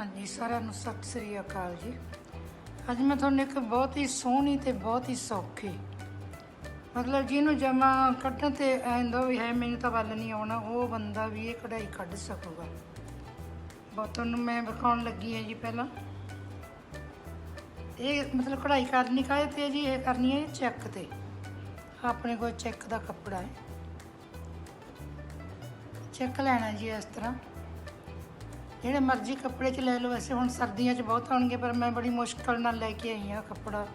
ਹਾਂਜੀ, ਸਾਰਿਆਂ ਨੂੰ ਸਤਿ ਸ੍ਰੀ ਅਕਾਲ ਜੀ। ਅੱਜ ਮੈਂ ਤੁਹਾਨੂੰ ਇੱਕ ਬਹੁਤ ਹੀ ਸੋਹਣੀ ਤੇ ਬਹੁਤ ਹੀ ਸੌਖੀ, ਮਤਲਬ ਜਿਹਨੂੰ ਜਮਾ ਕੱਢਣ ਤੇ ਐਂਦਾ ਵੀ ਹੈ, ਮੈਨੂੰ ਤਾਂ ਵੱਲ ਨਹੀਂ ਆਉਣਾ, ਉਹ ਬੰਦਾ ਵੀ ਇਹ ਕਢਾਈ ਕੱਢ ਸਕੂਗਾ। ਬਹੁਤ ਤੁਹਾਨੂੰ ਮੈਂ ਵਿਖਾਉਣ ਲੱਗੀ ਹਾਂ ਜੀ ਪਹਿਲਾਂ। ਇਹ ਮਤਲਬ ਕਢਾਈ ਕਰਨੀ ਕਾਹਦੇ ਤੇ ਜੀ? ਇਹ ਕਰਨੀ ਹੈ ਚੈੱਕ ਤੇ। ਆਪਣੇ ਕੋਲ ਚੈੱਕ ਦਾ ਕੱਪੜਾ ਹੈ। ਚੈੱਕ ਲੈਣਾ ਜੀ ਇਸ ਤਰ੍ਹਾਂ। ਜਿਹੜੇ ਮਰਜ਼ੀ ਕੱਪੜੇ 'ਚ ਲੈ ਲਓ, ਵੈਸੇ ਹੁਣ ਸਰਦੀਆਂ 'ਚ ਬਹੁਤ ਆਉਣਗੇ, ਪਰ ਮੈਂ ਬੜੀ ਮੁਸ਼ਕਲ ਨਾਲ ਲੈ ਕੇ ਆਈ ਹਾਂ ਕੱਪੜਾ।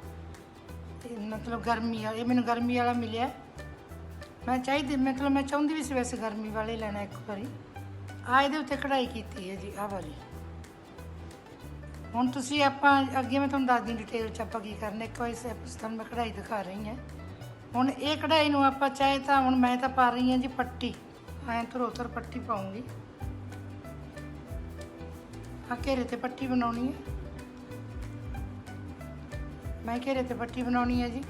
ਇਹ ਮਤਲਬ ਗਰਮੀ ਵਾਲਾ ਇਹ ਮੈਨੂੰ ਗਰਮੀ ਵਾਲਾ ਮਿਲਿਆ। ਮੈਂ ਚਾਹੀਦੀ ਮਤਲਬ ਮੈਂ ਚਾਹੁੰਦੀ ਵੀ ਸੀ ਵੈਸੇ ਗਰਮੀ ਵਾਲੇ ਲੈਣਾ ਇੱਕ ਵਾਰੀ। ਆ ਇਹਦੇ ਉੱਤੇ ਕਢਾਈ ਕੀਤੀ ਹੈ ਜੀ, ਆਹ ਵਾਲੀ। ਹੁਣ ਤੁਸੀਂ ਆਪਾਂ, ਅੱਗੇ ਮੈਂ ਤੁਹਾਨੂੰ ਦੱਸਦੀ ਡਿਟੇਲ ਚ ਆਪਾਂ ਕੀ ਕਰਨਾ। ਇੱਕ ਵਾਰੀ ਤੁਹਾਨੂੰ ਮੈਂ ਕਢਾਈ ਦਿਖਾ ਰਹੀ ਹਾਂ। ਹੁਣ ਇਹ ਕਢਾਈ ਨੂੰ ਆਪਾਂ ਚਾਹੇ ਤਾਂ, ਹੁਣ ਮੈਂ ਤਾਂ ਪਾ ਰਹੀ ਹਾਂ ਜੀ ਪੱਟੀ। ਐਂ ਧਰੋ ਧਰ ਪੱਟੀ ਪਾਉਂਗੀ। ਆ ਘੇਰੇ ਤੇ ਪੱਟੀ ਬਣਾਉਣੀ ਹੈ। ਮੈਂ ਘੇਰੇ ਤੇ ਪੱਟੀ ਬਣਾਉਣੀ ਹੈ ਜੀ।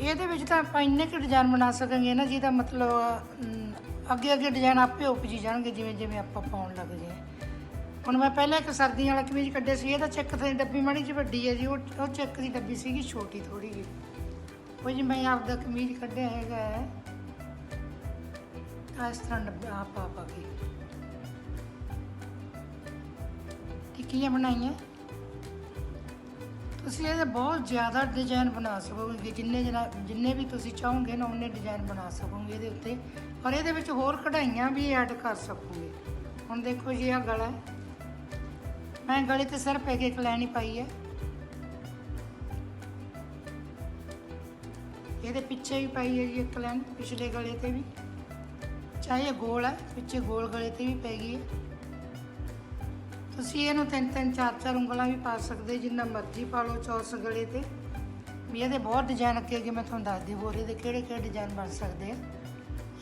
ਇਹਦੇ ਵਿੱਚ ਤਾਂ ਆਪਾਂ ਇੰਨੇ ਕੁ ਡਿਜ਼ਾਈਨ ਬਣਾ ਸਕਾਂਗੇ ਨਾ, ਜਿਹਦਾ ਮਤਲਬ ਅੱਗੇ ਅੱਗੇ ਡਿਜ਼ਾਈਨ ਆਪੇ ਉਪਜੀ ਜਾਣਗੇ ਜਿਵੇਂ ਜਿਵੇਂ ਆਪਾਂ ਪਾਉਣ ਲੱਗ ਜਾਏ ਹੁਣ ਮੈਂ ਪਹਿਲਾਂ ਇੱਕ ਸਰਦੀਆਂ ਵਾਲਾ ਕਮੀਜ਼ ਕੱਢਿਆ ਸੀ, ਇਹਦਾ ਚੈੱਕ ਤੇ ਡੱਬੀ ਮਾੜੀ ਜਿਹੀ ਵੱਡੀ ਹੈ ਜੀ, ਉਹ ਉਹ ਚੈੱਕ ਦੀ ਡੱਬੀ ਸੀਗੀ ਛੋਟੀ ਥੋੜੀ ਜਿਹੀ। ਉਹ ਜੀ ਮੈਂ ਆਪਦਾ ਕਮੀਜ਼ ਕੱਢਿਆ ਹੈਗਾ ਹੈ। ਆਹ ਇਸ ਤਰ੍ਹਾਂ ਡੱਬਾ ਆ ਪਾ ਕੇ। ਟਿੱਕੀਆਂ ਬਣਾਈਆਂ। ਤੁਸੀਂ ਇਹਦੇ ਬਹੁਤ ਜ਼ਿਆਦਾ ਡਿਜ਼ਾਈਨ ਬਣਾ ਸਕੋਗੇ ਜਿੰਨੇ ਜਨਾ ਜਿੰਨੇ ਵੀ ਤੁਸੀਂ ਚਾਹੋਗੇ ਨਾ, ਉਹਨੇ ਡਿਜ਼ਾਈਨ ਬਣਾ ਸਕੋਗੇ ਇਹਦੇ ਉੱਤੇ। ਔਰ ਇਹਦੇ ਵਿੱਚ ਹੋਰ ਕਢਾਈਆਂ ਵੀ ਐਡ ਕਰ ਸਕੋਗੇ। ਹੁਣ ਦੇਖੋ ਜੀ, ਆਹ ਗਲਾ ਮੈਂ ਗਲੇ ਤੇ ਸਿਰਫ ਇੱਕ ਇੱਕ ਲਾਈਨ ਹੀ ਪਾਈ ਹੈ। ਇਹਦੇ ਪਿੱਛੇ ਵੀ ਪਾਈ ਹੈ ਜੀ ਇੱਕ ਲਾਈਨ, ਪਿਛਲੇ ਗਲੇ ਤੇ ਵੀ। ਚਾਹੇ ਇਹ ਗੋਲ ਹੈ, ਪਿੱਛੇ ਗੋਲ ਗਲੇ ਤੇ ਵੀ ਪੈ ਗਈ ਹੈ। ਤੁਸੀਂ ਇਹਨੂੰ ਤਿੰਨ ਤਿੰਨ, ਚਾਰ ਚਾਰ ਉਂਗਲਾਂ ਵੀ ਪਾ ਸਕਦੇ, ਜਿੰਨਾ ਮਰਜ਼ੀ ਪਾ ਲਓ ਚੌਰਸ ਗਲੇ ਤੇ। ਵੀ ਇਹਦੇ ਬਹੁਤ ਡਿਜ਼ਾਈਨ ਅੱਗੇ ਅੱਗੇ ਮੈਂ ਤੁਹਾਨੂੰ ਦੱਸਦੀ, ਹੋਰ ਇਹਦੇ ਕਿਹੜੇ ਕਿਹੜੇ ਡਿਜ਼ਾਈਨ ਬਣ ਸਕਦੇ ਆ।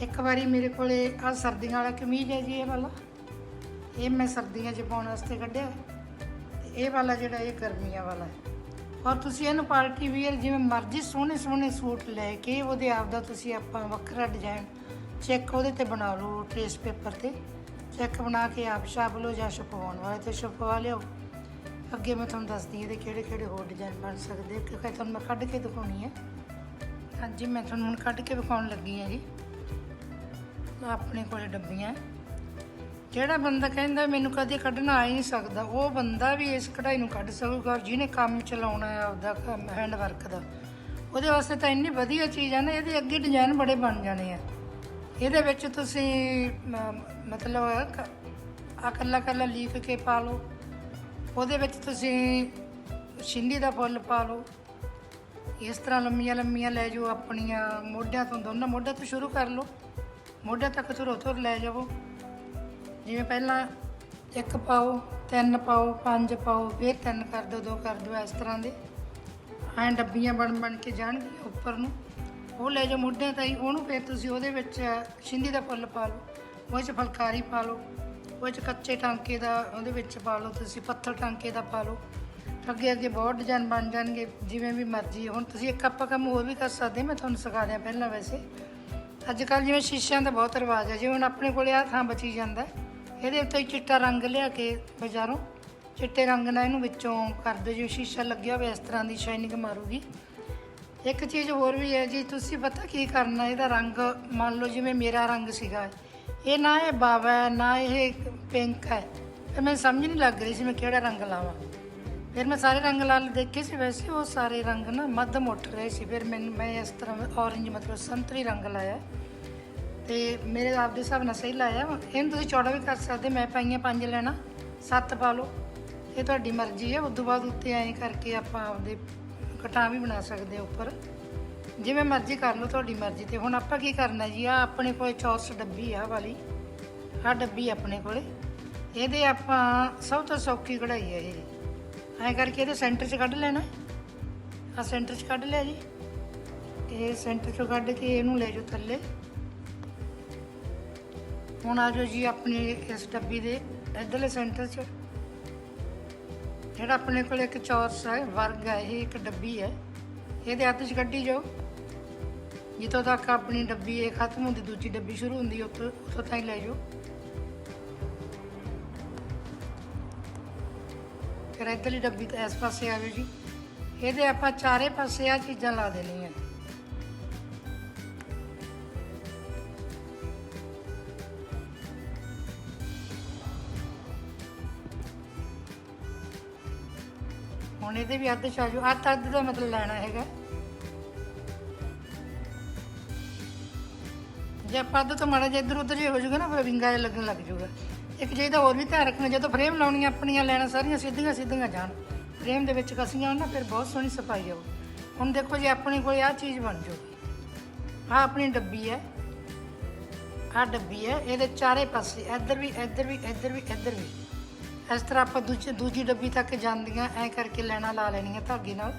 ਇੱਕ ਵਾਰੀ ਮੇਰੇ ਕੋਲੇ ਆ ਸਰਦੀਆਂ ਵਾਲਾ ਕਮੀਜ਼ ਹੈ ਜੀ, ਇਹ ਵਾਲਾ। ਇਹ ਮੈਂ ਸਰਦੀਆਂ 'ਚ ਪਾਉਣ ਵਾਸਤੇ ਕੱਢਿਆ। ਇਹ ਵਾਲਾ ਜਿਹੜਾ, ਇਹ ਗਰਮੀਆਂ ਵਾਲਾ ਹੈ। ਔਰ ਤੁਸੀਂ ਇਹਨੂੰ ਪਾਰਟੀ ਵੀਅਰ ਜਿਵੇਂ ਮਰਜ਼ੀ ਸੋਹਣੇ ਸੋਹਣੇ ਸੂਟ ਲੈ ਕੇ ਉਹਦੇ ਆਪ ਦਾ ਤੁਸੀਂ ਆਪਾਂ ਵੱਖਰਾ ਡਿਜ਼ਾਈਨ ਚੈੱਕ ਉਹਦੇ ਤੇ ਬਣਾ ਲਓ ਟ੍ਰੇਸ ਪੇਪਰ ਤੇ। ਚੈੱਕ ਬਣਾ ਕੇ ਆਪ ਛਾਪ ਲਓ ਜਾਂ ਛਪਵਾਉਣ ਵਾਲੇ ਤੇ ਛਪਵਾ ਲਿਓ। ਅੱਗੇ ਮੈਂ ਤੁਹਾਨੂੰ ਦੱਸਦੀ ਹਾਂ ਇਹਦੇ ਕਿਹੜੇ ਕਿਹੜੇ ਹੋਰ ਡਿਜ਼ਾਈਨ ਬਣ ਸਕਦੇ ਕਿਉਂਕਿ ਤੁਹਾਨੂੰ ਮੈਂ ਕੱਢ ਕੇ ਦਿਖਾਉਣੀ ਹੈ ਹਾਂਜੀ, ਮੈਂ ਤੁਹਾਨੂੰ ਹੁਣ ਕੱਢ ਕੇ ਵਿਖਾਉਣ ਲੱਗੀ ਹਾਂ ਜੀ। ਆਪਣੇ ਕੋਲੇ ਡੱਬੀਆਂ ਜਿਹੜਾ ਬੰਦਾ ਕਹਿੰਦਾ ਮੈਨੂੰ ਕਦੇ ਕੱਢਣਾ ਆ ਹੀ ਨਹੀਂ ਸਕਦਾ, ਉਹ ਬੰਦਾ ਵੀ ਇਸ ਕਢਾਈ ਨੂੰ ਕੱਢ ਸਕੂਗਾ ਔਰ ਜਿਹਨੇ ਕੰਮ ਚਲਾਉਣਾ ਹੈ ਆਪਦਾ ਹੈਂਡ ਵਰਕ ਦਾ। ਉਹਦੇ ਵਾਸਤੇ ਤਾਂ ਇੰਨੀ ਵਧੀਆ ਚੀਜ਼ ਆ ਨਾ, ਇਹਦੇ ਅੱਗੇ ਡਿਜ਼ਾਈਨ ਬੜੇ ਬਣ ਜਾਣੇ ਆ। ਇਹਦੇ ਵਿੱਚ ਤੁਸੀਂ ਮ- ਮਤਲਬ ਆ ਇਕੱਲਾ ਇਕੱਲਾ ਲੀਫ ਕੇ ਪਾ ਲਓ। ਉਹਦੇ ਵਿੱਚ ਤੁਸੀਂ ਛਿੰਦੀ ਦਾ ਫੁੱਲ ਪਾ ਲਓ। ਇਸ ਤਰ੍ਹਾਂ ਲੰਮੀਆਂ ਲੰਮੀਆਂ ਲੈ ਜਾਓ ਆਪਣੀਆਂ ਮੋਢਿਆਂ ਤੋਂ, ਦੋਨਾਂ ਮੋਢਿਆਂ ਤੋਂ ਸ਼ੁਰੂ ਕਰ ਲਓ। ਮੋਢਿਆਂ ਤੱਕ ਥੋੜ੍ਹਾ ਥੋੜ੍ਹਾ ਲੈ ਜਾਵੋ। ਜਿਵੇਂ ਪਹਿਲਾਂ ਇੱਕ ਪਾਓ, ਤਿੰਨ ਪਾਓ, ਪੰਜ ਪਾਓ, ਫਿਰ ਤਿੰਨ ਕਰ ਦਿਓ ਦੋ ਕਰ ਦਿਓ ਇਸ ਤਰ੍ਹਾਂ ਦੇ। ਐਂ ਡੱਬੀਆਂ ਬਣ ਬਣ ਕੇ ਜਾਣਗੀਆਂ ਉੱਪਰ ਨੂੰ। ਉਹ ਲੈ ਜਾਓ ਮੁੱਢਿਆਂ ਤਾਈ ਉਹਨੂੰ ਫਿਰ ਤੁਸੀਂ ਉਹਦੇ ਵਿੱਚ ਛਿੰਦੀ ਦਾ ਫੁੱਲ ਪਾ ਲਓ, ਉਹਦੇ 'ਚ ਫੁਲਕਾਰੀ ਪਾ ਲਓ, ਉਹਦੇ 'ਚ ਕੱਚੇ ਟਾਂਕੇ ਦਾ ਉਹਦੇ ਵਿੱਚ ਪਾ ਲਓ ਤੁਸੀਂ, ਪੱਥਰ ਟਾਂਕੇ ਦਾ ਪਾ ਲਓ। ਅੱਗੇ ਅੱਗੇ ਬਹੁਤ ਡਿਜ਼ਾਈਨ ਬਣ ਜਾਣਗੇ, ਜਿਵੇਂ ਵੀ ਮਰਜ਼ੀ ਹੁਣ ਤੁਸੀਂ ਇੱਕ ਆਪਾਂ ਕੰਮ ਹੋਰ ਵੀ ਕਰ ਸਕਦੇ ਮੈਂ ਤੁਹਾਨੂੰ ਸਿਖਾ ਦਿਆਂ ਪਹਿਲਾਂ ਵੈਸੇ। ਅੱਜ ਕੱਲ ਜਿਵੇਂ ਸ਼ੀਸ਼ਿਆਂ ਦਾ ਬਹੁਤ ਰਿਵਾਜ ਹੈ, ਜਿਵੇਂ ਹੁਣ ਆਪਣੇ ਕੋਲੇ ਆ ਥਾਂ ਬਚੀ ਜਾਂਦਾ ਇਹਦੇ ਉੱਤੇ ਚਿੱਟਾ ਰੰਗ ਲਿਆ ਕੇ ਬਾਜ਼ਾਰੋਂ, ਚਿੱਟੇ ਰੰਗ ਨਾਲ ਇਹਨੂੰ ਵਿੱਚੋਂ ਕਰ ਦਿਓ, ਜਿਵੇਂ ਸ਼ੀਸ਼ਾ ਲੱਗਿਆ ਹੋਵੇ ਇਸ ਤਰ੍ਹਾਂ ਦੀ ਸ਼ਾਈਨਿੰਗ ਮਾਰੂਗੀ। ਇੱਕ ਚੀਜ਼ ਹੋਰ ਵੀ ਹੈ ਜੀ, ਤੁਸੀਂ ਪਤਾ ਕੀ ਕਰਨਾ, ਇਹਦਾ ਰੰਗ ਮੰਨ ਲਓ ਜਿਵੇਂ ਮੇਰਾ ਰੰਗ ਸੀਗਾ। ਇਹ ਨਾ ਇਹ ਬਾਵਾ ਹੈ, ਨਾ ਇਹ ਪਿੰਕ ਹੈ। ਤੇ ਮੈਨੂੰ ਸਮਝ ਨਹੀਂ ਲੱਗ ਰਹੀ ਸੀ ਮੈਂ ਕਿਹੜਾ ਰੰਗ ਲਾਵਾਂ। ਫਿਰ ਮੈਂ ਸਾਰੇ ਰੰਗ ਲਾ ਦੇਖੇ ਸੀ, ਵੈਸੇ ਉਹ ਸਾਰੇ ਰੰਗ ਨਾ ਮੱਧਮ ਉੱਠ ਰਹੇ ਸੀ। ਫਿਰ ਮੈਨੂੰ, ਮੈਂ ਇਸ ਤਰ੍ਹਾਂ ਔਰੰਜ ਮਤਲਬ ਸੰਤਰੀ ਰੰਗ ਲਾਇਆ। ਤੇ ਮੇਰੇ ਆਪ ਦੇ ਹਿਸਾਬ ਨਾਲ ਸਹੀ ਲਾਇਆ। ਇਹਨੂੰ ਤੁਸੀਂ ਚੌੜਾ ਵੀ ਕਰ ਸਕਦੇ, ਮੈਂ ਪਾਈਆਂ ਪੰਜ ਲੈਣਾ, ਸੱਤ ਪਾ ਲਓ। ਇਹ ਤੁਹਾਡੀ ਮਰਜ਼ੀ ਹੈ ਉਸ ਤੋਂ ਬਾਅਦ ਉੱਤੇ ਐਂ ਕਰਕੇ ਆਪਾਂ ਆਪਦੇ ਕਟਾਂ ਵੀ ਬਣਾ ਸਕਦੇ ਹਾਂ ਉੱਪਰ। ਜਿਵੇਂ ਮਰਜ਼ੀ ਕਰ ਲਓ ਤੁਹਾਡੀ ਮਰਜ਼ੀ ਤੇ। ਹੁਣ ਆਪਾਂ ਕੀ ਕਰਨਾ ਜੀ? ਆ ਆਪਣੇ ਕੋਲ ਚੌਸ ਡੱਬੀ ਆ ਵਾਲੀ। ਆ ਡੱਬੀ ਆਪਣੇ ਕੋਲੇ। ਇਹਦੇ ਆਪਾਂ ਸਭ ਤੋਂ ਸੌਖੀ ਕਢਾਈ ਹੈ ਇਹ। ਐਂ ਕਰਕੇ ਇਹਦੇ ਸੈਂਟਰ 'ਚ ਕੱਢ ਲੈਣਾ। ਆ ਸੈਂਟਰ 'ਚ ਕੱਢ ਲਿਆ ਜੀ। ਇਹ ਸੈਂਟਰ 'ਚੋਂ ਕੱਢ ਕੇ ਇਹਨੂੰ ਲੈ ਜਾਓ ਥੱਲੇ। ਹੁਣ ਆ ਜਾਓ ਜੀ ਆਪਣੀ ਇਸ ਡੱਬੀ ਦੇ ਇੱਧਰਲੇ ਸੈਂਟਰ 'ਚ। ਜਿਹੜਾ ਆਪਣੇ ਕੋਲ ਇੱਕ ਚੌਰਸ ਹੈ, ਵਰਗ ਹੈ, ਇਹ ਇੱਕ ਡੱਬੀ ਹੈ। ਇਹਦੇ ਹੱਥ 'ਚ ਕੱਢੀ ਜਾਓ। ਜਿੱਥੋਂ ਤੱਕ ਆਪਣੀ ਡੱਬੀ ਇਹ ਖਤਮ ਹੁੰਦੀ, ਦੂਜੀ ਡੱਬੀ ਸ਼ੁਰੂ ਹੁੰਦੀ, ਉੱਥੋਂ ਉੱਥੋਂ ਤਾਈਂ ਲੈ ਜਾਓ। ਫਿਰ ਇੱਧਰਲੀ ਡੱਬੀ ਤੇ ਇਸ ਪਾਸੇ ਆ ਜਾਓ ਜੀ। ਇਹਦੇ ਆਪਾਂ ਚਾਰੇ ਪਾਸੇ ਆ ਚੀਜ਼ਾਂ ਲਾ ਦੇਣੀਆਂ। ਹੁਣ ਇਹਦੇ ਵੀ ਅੱਧ ਛਾਜੂ ਅੱਧ ਅੱਧ ਦਾ ਮਤਲਬ ਲੈਣਾ ਹੈਗਾ। ਜੇ ਆਪਾਂ ਅੱਧ ਤੋਂ ਮਾੜਾ ਜਿਹਾ ਇੱਧਰ ਉੱਧਰ ਜੇ ਹੋ ਜਾਊਗਾ ਨਾ, ਫਿਰ ਵਿੰਗਾ ਜਿਹਾ ਲੱਗਣ ਲੱਗ ਜਾਊਗਾ। ਇੱਕ ਚੀਜ਼ ਦਾ ਹੋਰ ਵੀ ਧਿਆਨ ਰੱਖਣਾ, ਜਦੋਂ ਫਰੇਮ ਲਾਉਣੀ ਆਪਣੀਆਂ ਲੈਣਾ, ਸਾਰੀਆਂ ਸਿੱਧੀਆਂ ਸਿੱਧੀਆਂ ਜਾਣ। ਫਰੇਮ ਦੇ ਵਿੱਚ ਕਸੀਆਂ ਨਾ, ਫਿਰ ਬਹੁਤ ਸੋਹਣੀ ਸਫ਼ਾਈ ਆਊ ਹੁਣ ਦੇਖੋ ਜੀ, ਆਪਣੇ ਕੋਲ ਆਹ ਚੀਜ਼ ਬਣ ਜਾਊਗੀ ਆਹ ਆਪਣੀ ਡੱਬੀ ਹੈ। ਆਹ ਡੱਬੀ ਹੈ, ਇਹਦੇ ਚਾਰੇ ਪਾਸੇ, ਇੱਧਰ ਵੀ ਇੱਧਰ ਵੀ ਇੱਧਰ ਵੀ ਇੱਧਰ ਵੀ। ਇਸ ਤਰ੍ਹਾਂ ਆਪਾਂ ਦੂਜੀ ਦੂਜੀ ਡੱਬੀ ਤੱਕ ਜਾਂਦੀਆਂ, ਐ ਕਰਕੇ ਲੈਣਾ ਲਾ ਲੈਣੀਆਂ ਧਾਗੇ ਨਾਲ।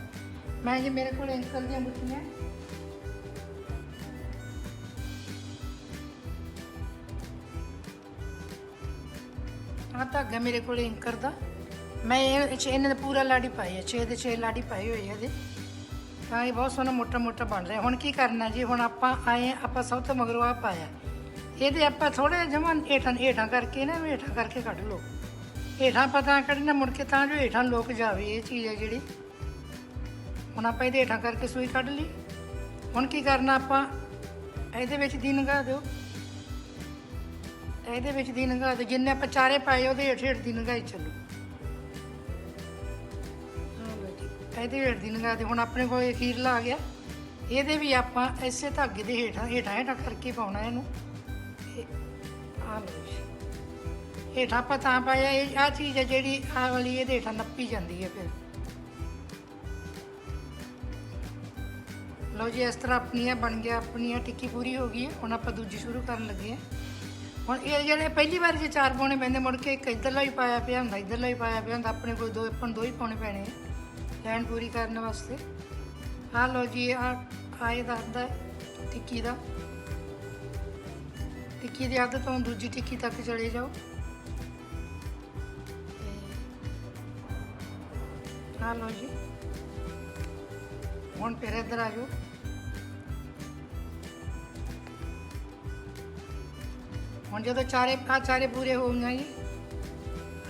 ਮੈਂ ਜੀ ਮੇਰੇ ਕੋਲ ਅੰਕਲ ਦੀਆਂ ਬੁੱਟੀਆਂ। ਆਹ ਧਾਗਾ ਮੇਰੇ ਕੋਲ ਇੰਕਰ ਦਾ। ਮੈਂ ਇਹ ਇਹਨਾਂ ਦਾ ਪੂਰਾ ਲਾੜੀ ਪਾਈ ਹੈ 6 ਦੇ 6 ਲਾੜੀ ਪਾਈ ਹੋਈ ਹੈ ਇਹਦੇ। ਤਾਂ ਇਹ ਬਹੁਤ ਸੋਹਣਾ ਮੋਟਾ ਮੋਟਾ ਬਣ ਰਿਹਾ। ਹੁਣ ਕੀ ਕਰਨਾ ਜੀ? ਹੁਣ ਆਪਾਂ ਆਏ ਆਪਾਂ ਸਭ ਤੋਂ ਮਗਰੋਂ ਆ ਪਾਇਆ। ਇਹਦੇ ਆਪਾਂ ਥੋੜੇ ਜਮਾਂ ਹੇਠਾਂ ਹੇਠਾਂ ਕਰਕੇ ਨਾ, ਹੇਠਾਂ ਕਰਕੇ ਕੱਢ ਲਓ। ਹੇਠਾਂ ਪਤਾ ਕੱਢਣਾ ਮੁੜ ਕੇ ਤਾਂ ਜੋ ਹੇਠਾਂ ਲੋਕ ਜਾਵੇ ਇਹ ਚੀਜ਼ ਹੈ ਜਿਹੜੀ। ਹੁਣ ਆਪਾਂ ਇਹਦੇ ਹੇਠਾਂ ਕਰਕੇ ਸੂਈ ਕੱਢ ਲਈ। ਹੁਣ ਕੀ ਕਰਨਾ ਆਪਾਂ? ਇਹਦੇ ਵਿੱਚ ਦੀ ਨਗਾ ਦਿਓ। ਇਹਦੇ ਵਿੱਚ ਦੀ ਨਗਾ ਦਿਓ। ਜਿੰਨੇ ਆਪਾਂ ਚਾਰੇ ਪਾਏ ਉਹਦੇ ਹੇਠ ਹੇਠ ਦੀ ਨਗਾਈ ਚੱਲੋ। ਜੀ, ਇਹਦੇ ਹੇਠ ਦੀ ਨਗਾ ਦਿਓ। ਹੁਣ ਆਪਣੇ ਕੋਲ ਅਖੀਰਲਾ ਆ ਗਿਆ। ਇਹਦੇ ਵੀ ਆਪਾਂ ਇਸੇ ਧਾਗੇ ਦੇ ਹੇਠਾਂ ਹੇਠਾਂ ਹੇਠਾਂ ਕਰਕੇ ਪਾਉਣਾ ਇਹਨੂੰ। ਆ ਲਓ ਹੇਠਾਂ ਆਪਾਂ ਤਾਂ ਪਾਇਆ, ਇਹ ਆ ਚੀਜ਼ ਹੈ ਜਿਹੜੀ ਆ ਵਾਲੀ, ਇਹਦੇ ਹੇਠਾਂ ਨੱਪੀ ਜਾਂਦੀ ਹੈ ਫਿਰ। ਲਓ ਜੀ, ਇਸ ਤਰ੍ਹਾਂ ਆਪਣੀਆਂ ਬਣ ਗਿਆ, ਆਪਣੀਆਂ ਟਿੱਕੀ ਪੂਰੀ ਹੋ ਗਈ ਹੁਣ ਆਪਾਂ ਦੂਜੀ ਸ਼ੁਰੂ ਕਰਨ ਲੱਗੇ ਹਾਂ। ਹੁਣ ਇਹ ਜਿਹੜੇ ਪਹਿਲੀ ਵਾਰ ਜੇ ਚਾਰ ਪਾਉਣੇ ਪੈਂਦੇ, ਮੁੜ ਕੇ ਇੱਕ ਇੱਧਰਲਾ ਹੀ ਪਾਇਆ ਪਿਆ ਹੁੰਦਾ, ਇੱਧਰਲਾ ਹੀ ਪਾਇਆ ਪਿਆ ਹੁੰਦਾ, ਆਪਣੇ ਕੋਲ ਦੋ, ਆਪਾਂ ਦੋ ਹੀ ਪਾਉਣੇ ਪੈਣੇ ਆ ਲੈਣ ਪੂਰੀ ਕਰਨ ਵਾਸਤੇ। ਆਹ ਲਓ ਜੀ ਆ ਆਏ ਦੱਸਦਾ ਹੈ ਟਿੱਕੀ ਦਾ। ਟਿੱਕੀ ਦੀ ਅੱਧ ਤੋਂ ਦੂਜੀ ਟਿੱਕੀ ਤੱਕ ਚਲੇ ਜਾਓ। ਤੇ ਲਓ ਜੀ ਹੁਣ ਫਿਰ ਇੱਧਰ ਆ ਜਾਓ ਹੁਣ ਜਦੋਂ ਚਾਰੇ ਆ ਚਾਰੇ ਪੂਰੇ ਹੋ ਗਏ ਜੀ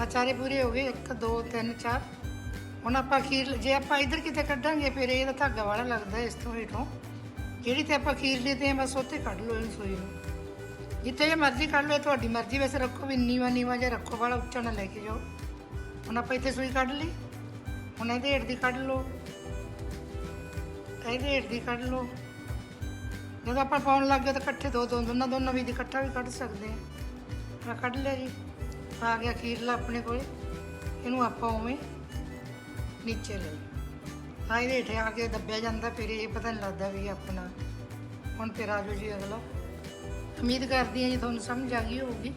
ਆ ਚਾਰੇ ਪੂਰੇ ਹੋ ਗਏ 1 2 3 4 ਹੁਣ ਆਪਾਂ ਖੀਰ, ਜੇ ਆਪਾਂ ਇੱਧਰ ਕਿਤੇ ਕੱਢਾਂਗੇ, ਫਿਰ ਇਹਦਾ ਧਾਗਾ ਵਾਲਾ ਲੱਗਦਾ ਇਸ ਤੋਂ ਹੇਠੋਂ। ਜਿਹੜੀ ਤੇ ਆਪਾਂ ਖੀਰ ਲਈ ਤੇ ਬਸ ਉੱਥੇ ਕੱਢ ਲਓ ਇਹਨੂੰ ਸੂਈ ਨੂੰ। ਜਿੱਥੇ ਜੇ ਮਰਜ਼ੀ ਕੱਢ ਲਓ, ਤੁਹਾਡੀ ਮਰਜ਼ੀ, ਵੈਸੇ ਰੱਖੋ ਵੀ ਨੀਵਾ ਨੀਵਾ ਜਿਹਾ ਰੱਖੋ, ਵਾਲਾ ਉੱਚਾ ਨਾ ਲੈ ਕੇ ਜਾਓ। ਹੁਣ ਆਪਾਂ ਇੱਥੇ ਸੂਈ ਕੱਢ ਲਈ। ਹੁਣ ਇਹਦੇ ਹੇਠ ਦੀ ਕੱਢ ਲਓ। ਇਹਦੇ ਹੇਠ ਦੀ ਕੱਢ ਲਓ। ਜਦੋਂ ਆਪਾਂ ਪਾਉਣ ਲੱਗ ਗਏ ਤਾਂ ਇਕੱਠੇ ਦੋ ਦੋ, ਦੋਨਾਂ ਦੋਨਾਂ ਵੀ ਇਕੱਠਾ ਵੀ ਕੱਢ ਸਕਦੇ ਆ ਆ ਕੱਢ ਲਿਆ ਜੀ। ਆ ਗਿਆ ਖੀਰਲਾ ਆਪਣੇ ਕੋਲ। ਇਹਨੂੰ ਆਪਾਂ ਉਵੇਂ ਨੀਚੇ ਲੈ ਆ ਇਹਦੇ ਹੇਠ ਆ ਕੇ ਦੱਬਿਆ ਜਾਂਦਾ, ਫਿਰ ਇਹ ਪਤਾ ਨਹੀਂ ਲੱਗਦਾ ਵੀ ਆਪਣਾ। ਹੁਣ ਫਿਰ ਆ ਜੀ ਅਗਲਾ। ਉਮੀਦ ਕਰਦੀ ਹਾਂ ਜੀ ਤੁਹਾਨੂੰ ਸਮਝ ਆ ਗਈ ਹੋਊਗੀ।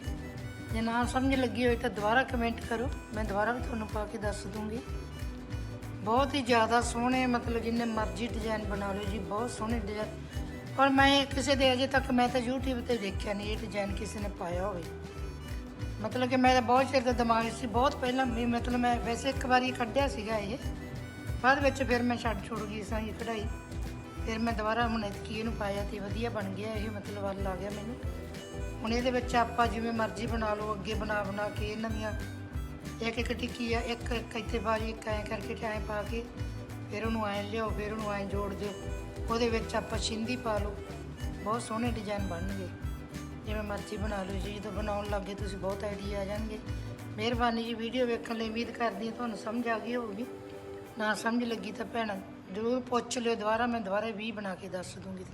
ਜੇ ਨਾ ਸਮਝ ਲੱਗੀ ਹੋਈ ਤਾਂ ਦੁਬਾਰਾ ਕਮੈਂਟ ਕਰੋ। ਮੈਂ ਦੁਬਾਰਾ ਵੀ ਤੁਹਾਨੂੰ ਪਾ ਕੇ ਦੱਸ ਦੂੰਗੀ। ਬਹੁਤ ਹੀ ਜ਼ਿਆਦਾ ਸੋਹਣੇ, ਮਤਲਬ ਜਿੰਨੇ ਮਰਜ਼ੀ ਡਿਜ਼ਾਈਨ ਬਣਾ ਲਓ ਜੀ, ਬਹੁਤ ਸੋਹਣੇ ਡਿਜ਼ਾਈਨ ਪਰ ਮੈਂ ਕਿਸੇ ਦੇ ਅਜੇ ਤੱਕ ਮੈਂ ਤਾਂ YouTube ਤੇ ਦੇਖਿਆ ਨਹੀਂ, ਇਹ ਡਿਜ਼ਾਈਨ ਕਿਸੇ ਨੇ ਪਾਇਆ ਹੋਵੇ। ਮਤਲਬ ਕਿ ਮੇਰਾ ਬਹੁਤ ਚਿਰ ਦਾ ਦਿਮਾਗ ਸੀ, ਬਹੁਤ ਪਹਿਲਾਂ ਵੀ ਮਤਲਬ ਮੈਂ ਵੈਸੇ ਇੱਕ ਵਾਰੀ ਕੱਢਿਆ ਸੀਗਾ ਇਹ। ਬਾਅਦ ਵਿੱਚ ਫਿਰ ਮੈਂ ਛੱਡ ਛੁੱਟ ਗਈ, ਸਾਂ ਇਹ ਕਢਾਈ। ਫਿਰ ਮੈਂ ਦੁਬਾਰਾ ਹੁਣ ਇਤਕੀ ਇਹਨੂੰ ਪਾਇਆ ਤੇ ਵਧੀਆ ਬਣ ਗਿਆ ਇਹ, ਮਤਲਬ ਵੱਲ ਆ ਗਿਆ ਮੈਨੂੰ। ਹੁਣ ਇਹਦੇ ਵਿੱਚ ਆਪਾਂ ਜਿਵੇਂ ਮਰਜ਼ੀ ਬਣਾ ਲਓ, ਅੱਗੇ ਬਣਾ ਬਣਾ ਕੇ ਇਹਨਾਂ ਦੀਆਂ ਇੱਕ ਇੱਕ ਟਿੱਕੀ ਆ, ਇੱਕ ਇੱਕ ਇੱਥੇ ਪਾ ਲਈ ਇੱਕ ਐਂ ਕਰਕੇ ਤੇ ਐਂ ਪਾ ਕੇ ਫਿਰ ਉਹਨੂੰ ਐਂ ਲਿਆਓ, ਫਿਰ ਉਹਨੂੰ ਐਂ ਜੋੜ ਦਿਓ। ਉਹਦੇ ਵਿੱਚ ਆਪਾਂ ਛਿੰਦੀ ਪਾ ਲਓ। ਬਹੁਤ ਸੋਹਣੇ ਡਿਜ਼ਾਈਨ ਬਣਨਗੇ। ਜਿਵੇਂ ਮਰਜ਼ੀ ਬਣਾ ਲਓ, ਜੀ ਜਦੋਂ ਬਣਾਉਣ ਲੱਗੇ ਤੁਸੀਂ ਬਹੁਤ ਆਈਡੀਆ ਆ ਜਾਣਗੇ। ਮਿਹਰਬਾਨੀ ਜੀ ਵੀਡੀਓ ਵੇਖਣ ਲਈ ਉਮੀਦ ਕਰਦੀ ਹਾਂ ਤੁਹਾਨੂੰ ਸਮਝ ਆ ਗਈ ਹੋਊਗੀ। ਨਾ ਸਮਝ ਲੱਗੀ ਤਾਂ ਭੈਣ, ਜ਼ਰੂਰ ਪੁੱਛ ਲਿਓ, ਦੁਬਾਰਾ ਮੈਂ ਦੁਬਾਰਾ ਵੀ ਬਣਾ ਕੇ ਦੱਸ ਦੂੰਗੀ।